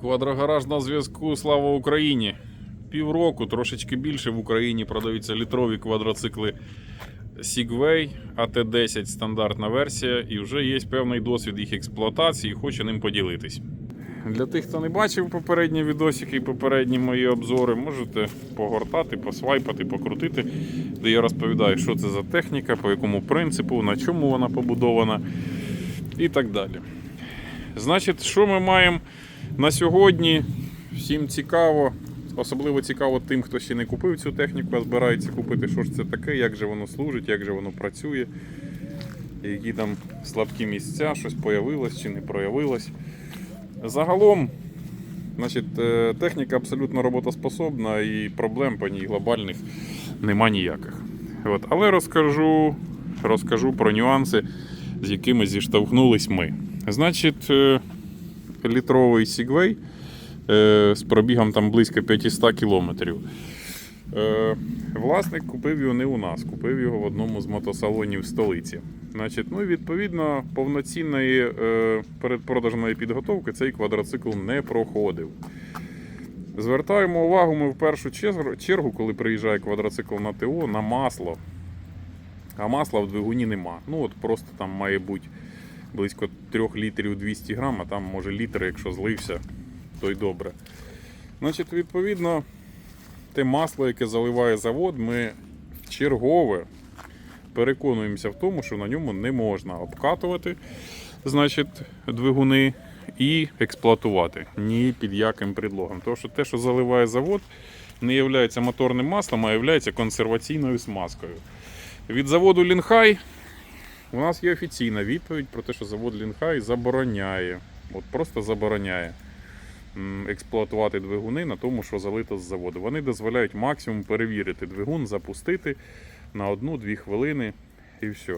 Квадрогараж на зв'язку. Слава Україні! Півроку, трошечки більше в Україні продаються літрові квадроцикли Segway AT10 стандартна версія, і вже є певний досвід їх експлуатації, хочу ним поділитись. Для тих, хто не бачив попередні відосики і попередні мої обзори, можете погортати, посвайпати, покрутити, де я розповідаю, що це за техніка, по якому принципу, на чому вона побудована і так далі. Значить, що ми маємо на сьогодні? Всім цікаво. Особливо цікаво тим, хто ще не купив цю техніку, а збирається купити, що ж це таке, як же воно служить, як же воно працює, які там слабкі місця, щось появилось чи не проявилось. Загалом, значить, е, техніка абсолютно роботоспособна і проблем по ній глобальних нема ніяких. От. Але розкажу, розкажу про нюанси, з якими зіштовхнулись ми. Значить, е, літровий Segway е, з пробігом там близько 500 кілометрів. Е, Власник купив його не у нас, купив його в одному з мотосалонів столиці. Значить, ну відповідно повноцінної е, передпродажної підготовки цей квадроцикл не проходив. Звертаємо увагу ми в першу чергу, коли приїжджає квадроцикл на ТО, на масло. А масла в двигуні нема. Ну от просто там має бути близько 3 літрів 200 грам, а там може літр, якщо злився, то й добре. Значить, відповідно, те масло, яке заливає завод, ми чергове переконуємося в тому, що на ньому не можна обкатувати значить, двигуни і експлуатувати ні під яким предлогом. Тому що те, що заливає завод, не є моторним маслом, а є консерваційною смазкою. Від заводу Лінхай у нас є офіційна відповідь про те, що завод Лінхай забороняє, от просто забороняє експлуатувати двигуни на тому, що залито з заводу. Вони дозволяють максимум перевірити двигун, запустити на одну-дві хвилини і все.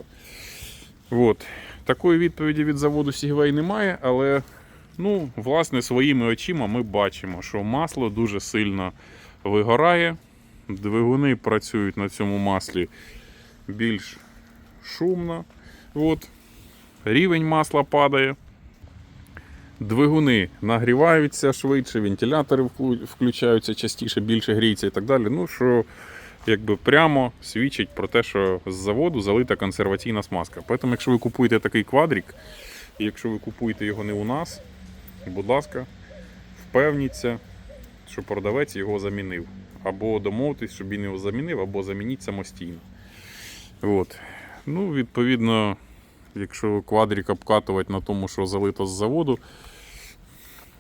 От. Такої відповіді від заводу Segway немає, але ну, власне, своїми очима ми бачимо, що масло дуже сильно вигорає. Двигуни працюють на цьому маслі більш шумно. От. Рівень масла падає. Двигуни нагріваються швидше, вентилятори включаються частіше, більше гріється і так далі. Ну, що якби прямо свідчить про те, що з заводу залита консерваційна смазка. Тому, якщо ви купуєте такий квадрик, і якщо ви купуєте його не у нас, будь ласка, впевніться, що продавець його замінив. Або домовтесь, щоб він його замінив, або замініть самостійно. От. Ну, відповідно, якщо квадрик обкатувати на тому, що залито з заводу,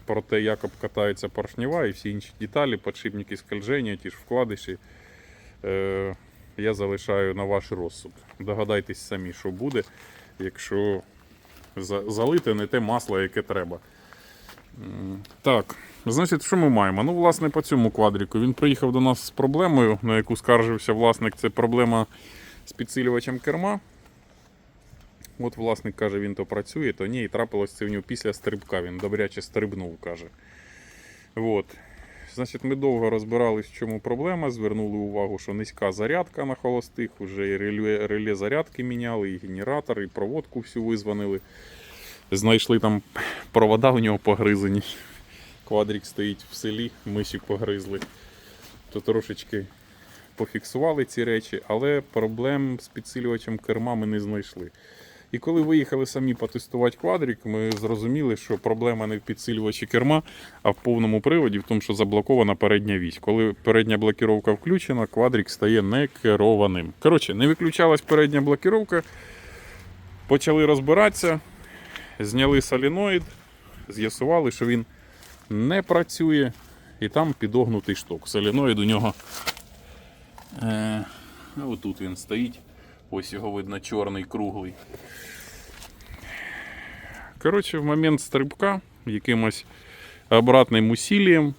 про те, як обкатається поршнева і всі інші деталі, подшипники скольження, ті ж вкладиші, е, я залишаю на ваш розсуд. Догадайтесь самі, що буде, якщо за- залите не те масло, яке треба. Так, значить, що ми маємо? Ну, власне, по цьому квадрику. Він приїхав до нас з проблемою, на яку скаржився власник. Це проблема з підсилювачем керма. От власник каже, він то працює, то ні, і трапилось це в нього після стрибка. Він добряче стрибнув, каже. От. Значить, ми довго розбирались, в чому проблема. Звернули увагу, що низька зарядка на холостих, вже і реле, реле зарядки міняли, і генератор, і проводку всю визвонили. Знайшли там провода у нього погризані. Квадрик стоїть в селі, миші погризли. То трошечки пофіксували ці речі, але проблем з підсилювачем керма ми не знайшли. І коли виїхали самі потестувати квадрик, ми зрозуміли, що проблема не в підсилювачі керма, а в повному приводі, в тому, що заблокована передня вісь. Коли передня блокіровка включена, квадрик стає некерованим. Коротше, не виключалась передня блокіровка, почали розбиратися, зняли соліноїд, з'ясували, що він не працює, і там підогнутий шток. Соліноїд у нього Е, отут він стоїть. Ось його видно чорний, круглий. Коротше, в момент стрибка якимось обратним усілієм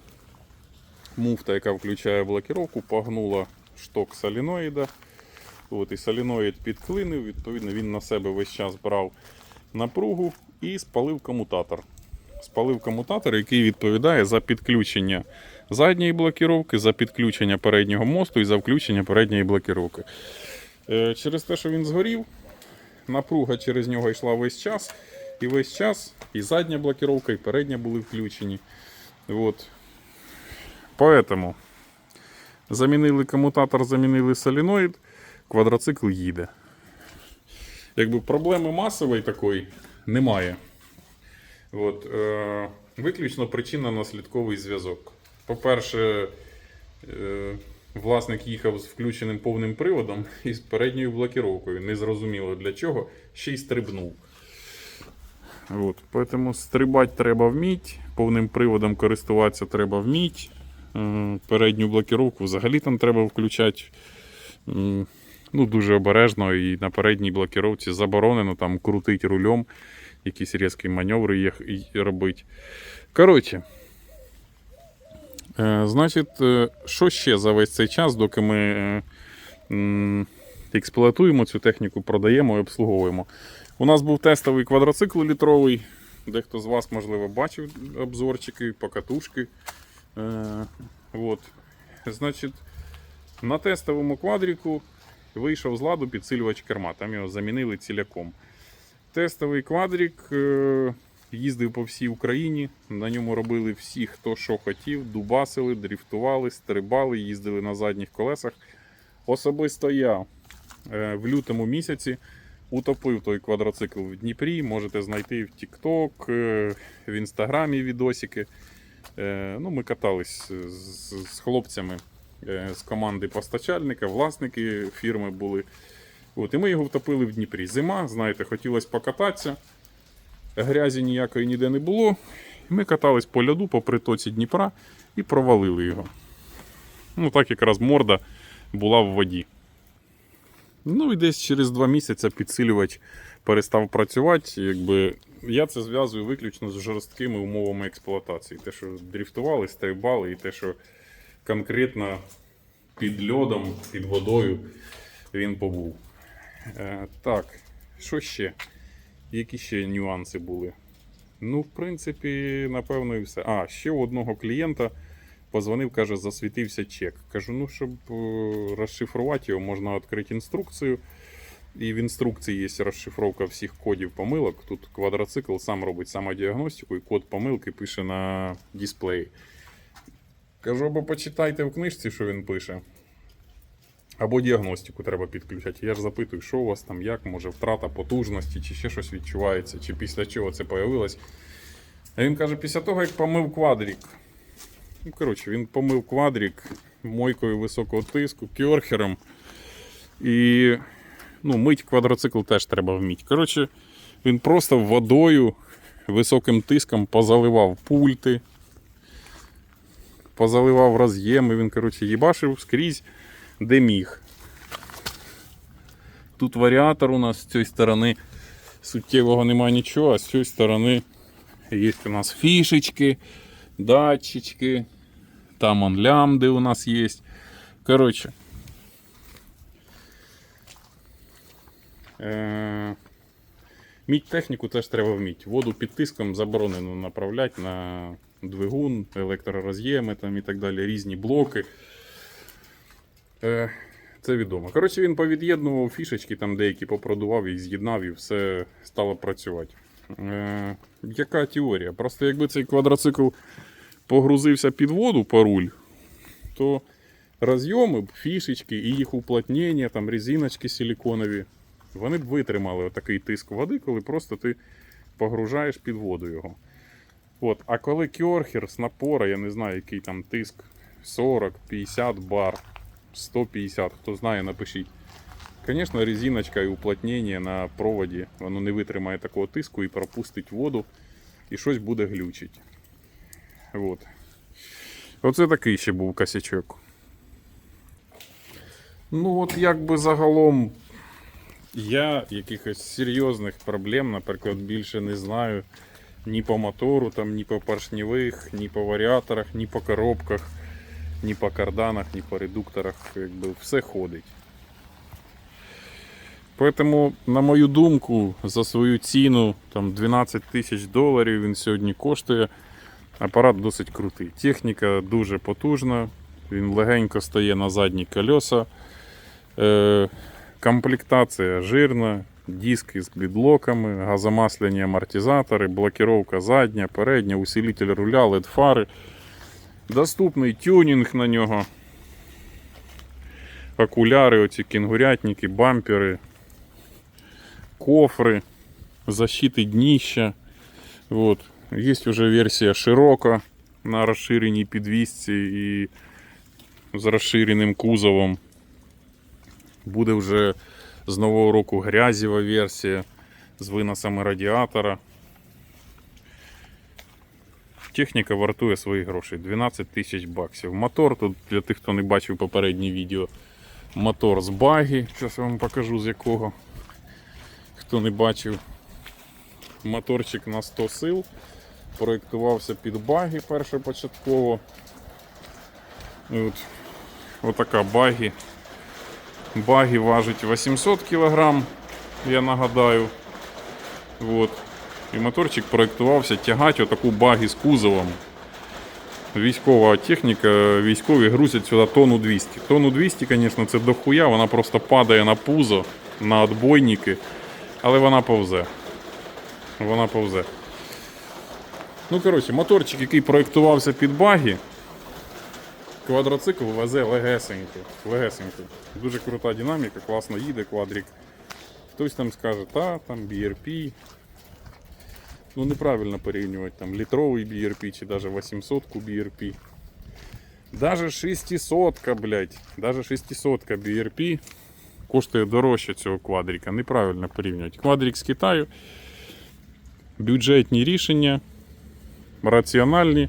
муфта, яка включає блокировку, погнула шток соліноїда. От, і соліноїд підклинив, відповідно, він на себе весь час брав напругу і спалив комутатор. Спалив комутатор, який відповідає за підключення задньої блокіровки, за підключення переднього мосту і за включення передньої блокіровки. Е, Через те, що він згорів, напруга через нього йшла весь час. І весь час і задня блокіровка, і передня були включені. Вот. Поэтому замінили комутатор, замінили соліноїд, квадроцикл їде. Якби проблеми масової такої немає. От, е, виключно причинно-наслідковий зв'язок. По-перше, е, власник їхав з включеним повним приводом і з передньою блокіровкою. Незрозуміло для чого, ще й стрибнув. От, поэтому стрибати треба вміть, повним приводом користуватися треба вміть. Е, Передню блокіровку взагалі там треба включати. Ну, дуже обережно і на передній блокіровці заборонено там крутити рулем, якісь різкі маневри робити. Коротше, значить, е, що ще за весь цей час, доки ми е, експлуатуємо цю техніку, продаємо і обслуговуємо. У нас був тестовий квадроцикл літровий. Дехто з вас, можливо, бачив обзорчики, покатушки. Е, от. Значить, на тестовому квадріку вийшов з ладу підсилювач керма. Там його замінили ціляком. Тестовий квадрік е, їздив по всій Україні. На ньому робили всі, хто що хотів, дубасили, дріфтували, стрибали, їздили на задніх колесах. Особисто я е, в лютому місяці утопив той квадроцикл в Дніпрі. Можете знайти в TikTok, е, в інстаграмі відосики. Е, Ну, ми катались з, хлопцями з команди постачальника, власники фірми були. От, і ми його втопили в Дніпрі. Зима, знаєте, хотілося покататися. Грязі ніякої ніде не було. Ми катались по льоду по притоці Дніпра і провалили його. Ну, так якраз морда була в воді. Ну і десь через два місяці підсилювач перестав працювати. Якби я це зв'язую виключно з жорсткими умовами експлуатації. Те, що дріфтували, стрибали, і те, що конкретно під льодом, під водою він побув. Е, так, що ще? Які ще нюанси були? Ну, в принципі, напевно, і все. А, ще одного клієнта позвонив, каже, засвітився чек. Кажу, ну, щоб е, розшифрувати його, можна відкрити інструкцію. І в інструкції є розшифровка всіх кодів помилок. Тут квадроцикл сам робить самодіагностику і код помилки пише на дисплеї. Кажу, або почитайте в книжці, що він пише. Або діагностику треба підключати. Я ж запитую, що у вас там, як, може втрата потужності, чи ще щось відчувається, чи після чого це появилось. А він каже, після того, як помив квадрік. Ну, коротше, він помив квадрік мойкою високого тиску, кьорхером. І ну, мить квадроцикл теж треба вміти. Коротше, він просто водою високим тиском позаливав пульти, позаливав роз'єми, він, коротше, їбашив скрізь, де міг. Тут варіатор у нас з цієї сторони суттєвого немає нічого, а з цієї сторони є у нас фішечки, датчички, там он лямди у нас є. Коротше. Е- Мідь техніку теж треба вміти. Воду під тиском заборонено направляти на двигун, електророз'єми там і так далі, різні блоки. Е, це відомо. Коротше, він повід'єднував фішечки, там деякі попродував і з'єднав, і все стало працювати. Е, яка теорія? Просто якби цей квадроцикл погрузився під воду по руль, то розйоми, фішечки і їх уплотнення, там резиночки силіконові, вони б витримали отакий тиск води, коли просто ти погружаєш під воду його. От. А коли кьорхер з напора, я не знаю, який там тиск 40, 50 бар, 150, хто знає, напишіть. Звісно, резиночка і уплотнення на проводі, воно не витримає такого тиску і пропустить воду, і щось буде глючить. От. Оце такий ще був косячок. Ну, от якби загалом я якихось серйозних проблем, наприклад, більше не знаю ні по мотору, там, ні по поршневих, ні по варіаторах, ні по коробках, ні по карданах, ні по редукторах. Якби все ходить. Поэтому, на мою думку, за свою ціну там 12 тисяч доларів він сьогодні коштує. Апарат досить крутий. Техніка дуже потужна, він легенько стає на задні колеса. Е, комплектація жирна, диски з блідлоками, газомасляні амортизатори, блокировка задня, передня, усилитель руля, LED фари. Доступний тюнінг на нього. Окуляри, оці кінгурятники, бампери, кофри, защити дніща. Вот. Є вже версія широка на розширеній підвісці і з розширеним кузовом. Буде вже з нового року грязєва версія з виносами радіатора. Техніка вартує свої гроші 12 тисяч баксів. Мотор тут для тих, хто не бачив попереднє відео. Мотор з баги. Зараз я вам покажу з якого. Хто не бачив. Моторчик на 100 сил. Проєктувався під баги першопочатково. От, отака баги. Баги важить 800 кг, я нагадаю. От. І моторчик проєктувався тягати отаку баги з кузовом. Військова техніка, військові грузять сюди тонну 200. Тонну 200, звісно, це дохуя, вона просто падає на пузо, на отбойники, але вона повзе. Вона повзе. Ну, коротше, моторчик, який проєктувався під баги, квадроцикл везе легесенько. легесенько. Дуже крута динаміка, класно їде квадрик. Хтось там скаже, та, там BRP. Ну неправильно порівнювати там літровий BRP чи даже 800 BRP. Даже 600, блядь, даже 600 BRP коштує дорожче цього квадрика. Неправильно порівнювати. Квадрик з Китаю. Бюджетні рішення, раціональні,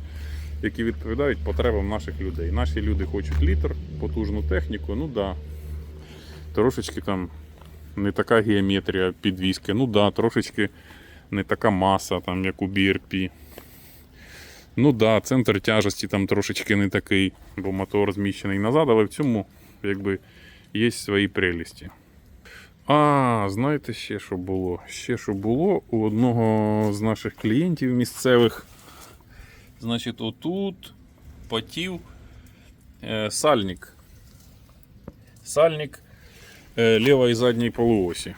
які відповідають потребам наших людей. Наші люди хочуть літр, потужну техніку, ну да. Трошечки там не така геометрія підвіски, ну да, трошечки не така маса, там, як у BRP. Ну да, центр тяжесті там трошечки не такий, бо мотор зміщений назад, але в цьому якби є свої прелісті. А, знаєте ще що було? Ще що було у одного з наших клієнтів місцевих. Значить, отут потів е, сальник. Сальник е, лівої задньої полуосі.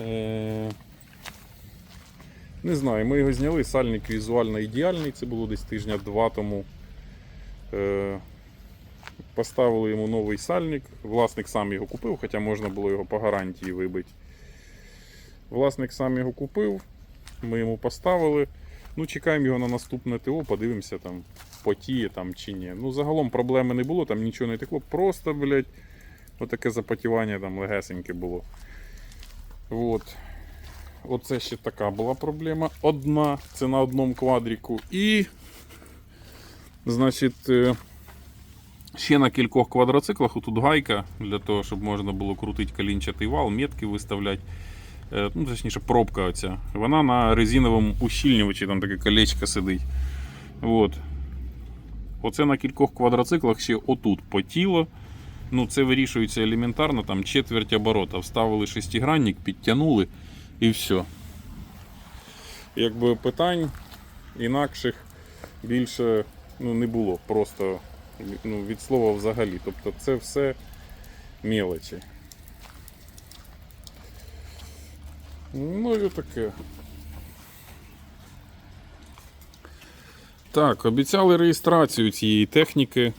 Е, не знаю, ми його зняли. Сальник візуально ідеальний, це було десь тижня два тому. Е, Поставили йому новий сальник. Власник сам його купив, хоча можна було його по гарантії вибити. Власник сам його купив, ми йому поставили. Ну, чекаємо його на наступне ТО, подивимося там, потіє там чи ні. Ну, загалом проблеми не було, там нічого не текло, просто, блядь, отаке запотівання там легесеньке було. От. Оце ще така була проблема. Одна, це на одному квадріку. І, значить, е, ще на кількох квадроциклах тут гайка для того, щоб можна було крутити колінчатий вал, метки виставляти. Е, Ну, точніше, пробка оця. Вона на резиновому ущільнювачі, там таке колечко сидить. От. Оце на кількох квадроциклах ще отут потіло. Ну, це вирішується елементарно, там четверть оборота. Вставили шестигранник, підтягнули і все. Якби питань інакших більше ну, не було. Просто ну, від слова взагалі. Тобто це все мелочі. Ну і таке. Так, обіцяли реєстрацію цієї техніки,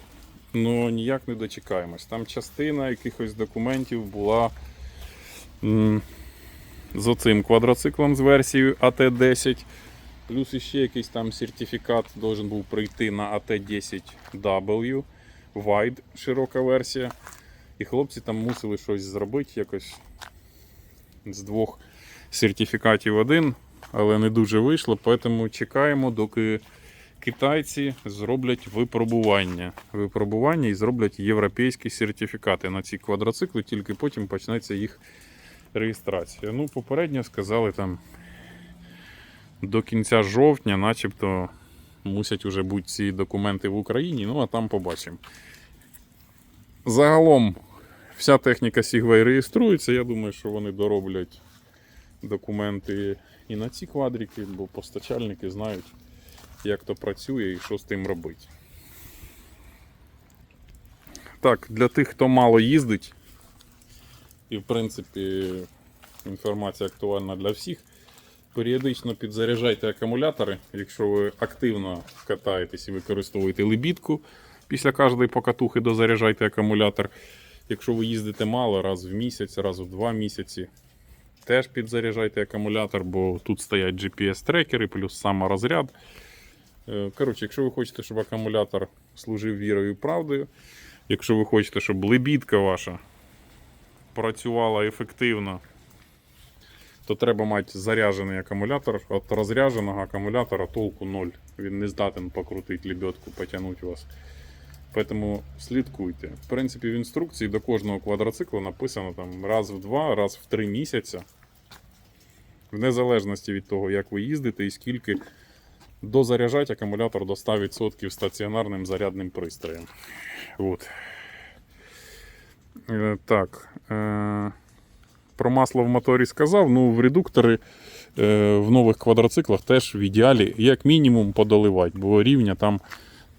але ніяк не дочекаємось. Там частина якихось документів була м, з оцим квадроциклом з версією AT10. Плюс іще якийсь там сертифікат должен був прийти на AT10W. Wide широка версія. І хлопці там мусили щось зробити якось з двох сертифікатів один, але не дуже вийшло, тому чекаємо, доки китайці зроблять випробування. Випробування і зроблять європейські сертифікати на ці квадроцикли, тільки потім почнеться їх реєстрація. Ну, попередньо сказали там до кінця жовтня, начебто, мусять вже бути ці документи в Україні, ну а там побачимо. Загалом вся техніка Segway реєструється. Я думаю, що вони дороблять документи і на ці квадрики, бо постачальники знають, як то працює і що з тим робити. Так, для тих, хто мало їздить, і в принципі інформація актуальна для всіх. Періодично підзаряджайте акумулятори, якщо ви активно катаєтесь і використовуєте лебідку. Після кожної покатухи дозаряджайте акумулятор. Якщо ви їздите мало, раз в місяць, раз в два місяці, теж підзаряджайте акумулятор, бо тут стоять GPS-трекери, плюс саморозряд. Е, Коротше, якщо ви хочете, щоб акумулятор служив вірою і правдою, якщо ви хочете, щоб лебідка ваша працювала ефективно, то треба мати заряджений акумулятор. От розрядженого акумулятора толку ноль. Він не здатен покрутити лебедку, потягнути вас. Тому слідкуйте. В принципі, в інструкції до кожного квадроцикла написано там раз в два, раз в три місяці. В незалежності від того, як ви їздите і скільки дозаряджати акумулятор до 100% стаціонарним зарядним пристроєм. От. Е, Так. Е, про масло в моторі сказав. Ну, в редуктори е, в нових квадроциклах теж в ідеалі, як мінімум, подоливати, бо рівня там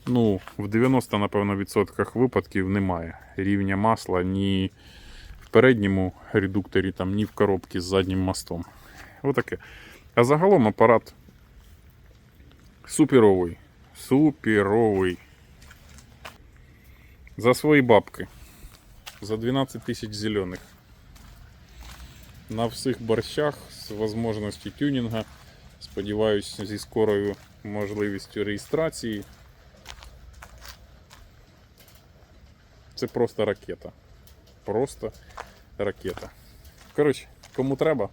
ну, в 90, напевно, відсотках випадків немає рівня масла ні в передньому редукторі, там, ні в коробці з заднім мостом. Отаке. А загалом апарат суперовий. Суперовий. За свої бабки. За 12 тисяч зелених. На всіх борщах з можливістю тюнінга. Сподіваюсь, зі скорою можливістю реєстрації. Це просто ракета. Просто ракета. Коротше, кому треба,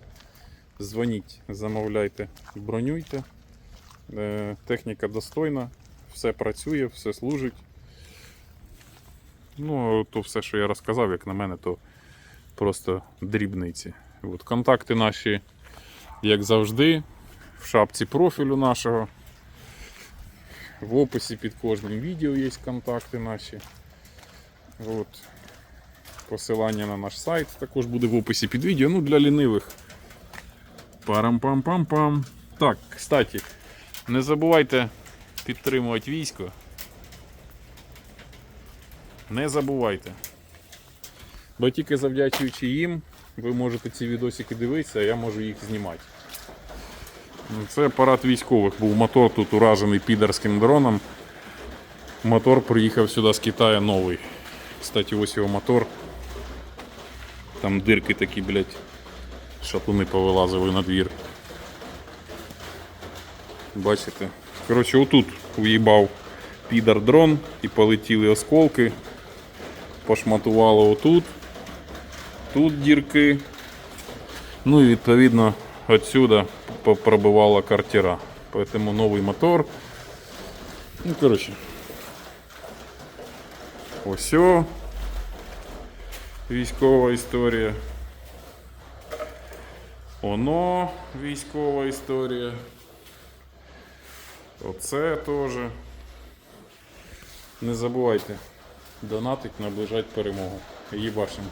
дзвоніть, замовляйте, бронюйте. Е, Техніка достойна, все працює, все служить. Ну, то все, що я розказав, як на мене, то просто дрібниці. От, контакти наші, як завжди, в шапці профілю нашого. В описі під кожним відео є контакти наші. От. Посилання на наш сайт також буде в описі під відео. Ну, для лінивих. Парам-пам-пам-пам. Так, кстати, не забувайте підтримувати військо. Не забувайте. Бо тільки завдячуючи їм, ви можете ці відосики дивитися, а я можу їх знімати. Це апарат військових. Був мотор тут уражений підерським дроном. Мотор приїхав сюди з Китаю новий. Кстати, ось його мотор. Там дирки такі, блядь, шатуни повилазили на двір. Бачите? Коротше, отут уїбав підар дрон і полетіли осколки. Пошматувало отут. Тут дірки. Ну і відповідно отсюда пробивала картера. Поэтому новий мотор. Ну, коротше. Ось. Військова історія. Оно військова історія. Оце теж. Не забувайте донатить, наближать перемогу. Їбашим.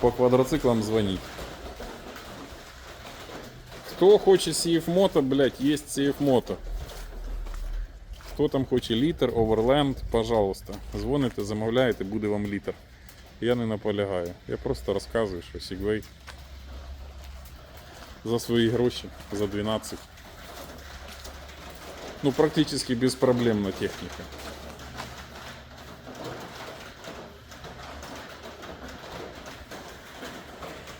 По квадроциклам дзвоніть. Хто хоче CF Moto, блядь, є CF Moto. Хто там хоче літр, оверленд, пожалуйста. Дзвоните, замовляєте, буде вам літр. Я не наполягаю. Я просто розказую, що Segway за свої гроші, за 12. Ну, практически беспроблемная техніка.